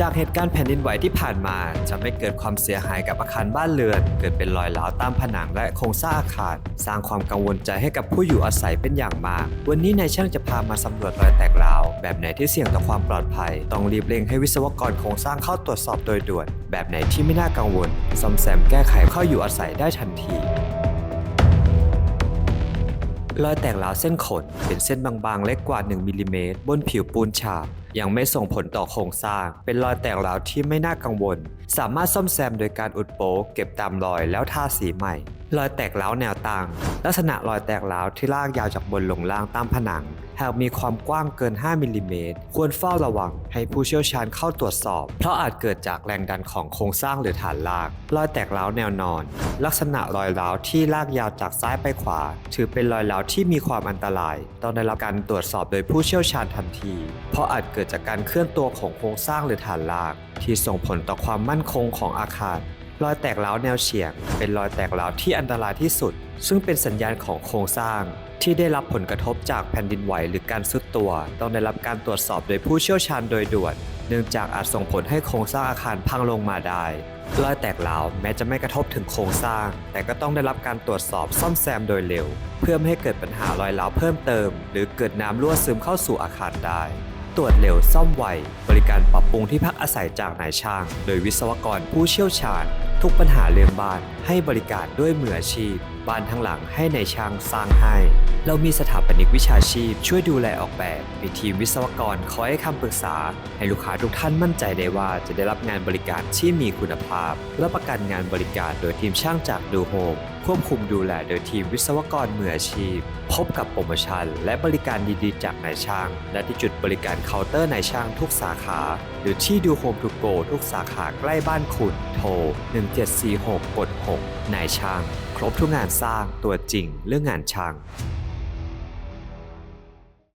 จากเหตุการณ์แผ่นดินไหวที่ผ่านมาจะไม่เกิดความเสียหายกับอาคารบ้านเรือน เกิดเป็นรอยร้าวตามผนังและโครงสร้างอาคาร สร้างความกังวลใจให้กับผู้อยู่อาศัยเป็นอย่างมาก วันนี้นายช่างจะพามาสำรวจรอยแตกร้าว แบบไหนที่เสี่ยงต่อความปลอดภัย ต้องรีบเร่งให้วิศวกรโครงสร้างเข้าตรวจสอบโดยด่วน แบบไหนที่ไม่น่ากังวลซ่อมแซมแก้ไขเข้าอยู่อาศัยได้ทันทีรอยแตกร้าวเส้นขนเป็นเส้นบางๆ เล็กกว่า 1มิลลิเมตรบนผิวปูนฉาบ ยังไม่ส่งผลต่อโครงสร้าง เป็นรอยแตกร้าวที่ไม่น่ากังวล สามารถซ่อมแซมโดยการอุดโป๊กเก็บตามรอยแล้วทาสีใหม่ รอยแตกร้าวแนวตั้งลักษณะรอยแตกร้าวที่ลากยาวจากบนลงล่างตามผนัง หากมีความกว้างเกิน 5 มิลลิเมตร ควรเฝ้าระวังให้ผู้เชี่ยวชาญเข้าตรวจสอบ เพราะอาจเกิดจากแรงดันของโครงสร้างหรือฐานราก รอยแตกร้าวแนวนอน ลักษณะรอยร้าวที่ลากยาวจากซ้ายไปขวา ถือเป็นรอยร้าวที่มีความอันตราย ต้องได้รับการตรวจสอบโดยผู้เชี่ยวชาญทันที เพราะอาจเกิดจากการเคลื่อนตัวของโครงสร้างหรือฐานราก ที่ส่งผลต่อความมั่นคงของอาคาร รอยแตกร้าวแนวเฉียง เป็นรอยแตกร้าวที่อันตรายที่สุด ซึ่งเป็นสัญญาณของโครงสร้าง ที่ได้รับผลกระทบจากแผ่นดินไหวหรือการซุดตัว ต้องได้รับการตรวจสอบโดยผู้เชี่ยวชาญโดยด่วน เนื่องจากอาจส่งผลให้โครงสร้างอาคารพังลงมาได้รอยแตกร้าวแม้จะไม่กระทบถึงโครงสร้าง แต่ก็ต้องได้รับการตรวจสอบซ่อมแซมโดยเร็ว เพื่อไม่ให้เกิดปัญหารอยร้าวเพิ่มเติม หรือเกิดน้ำรั่วซึมเข้าสู่อาคารได้ ตรวจเร็วซ่อมไว บริการปรับปรุงที่พักอาศัยจากนายช่าง โดยวิศวกรผู้เชี่ยวชาญ ทุกปัญหาเรื่องบ้าน ให้บริการด้วยมืออาชีพ บ้านทั้งหลังให้ในายช่างสร้างให้ เรามีสถาปนิกวิชาชีพ ช่วยดูแลออกแบบ มีทีมวิศวกรคอยให้คำปรึกษา ให้ลูกค้าทุกท่านมั่นใจได้ว่าจะได้รับงานบริการที่มีคุณภาพรับประกันงานบริการโดยทีมช่างจากดูโฮม ควบคุมดูแลโดยทีมวิศวกรมืออาชีพ พบกับโปรโมชั่นและบริการดีๆ จากนายช่าง และที่จุดบริการเคาน์เตอร์นายช่างทุกสาขา หรือที่ดูโฮมทูโกทุกสาขาใกล้บ้านคุณ โทร 1746 กด 6 นายช่าง ครบทุกงานสร้างตัวจริงเรื่องงานช่าง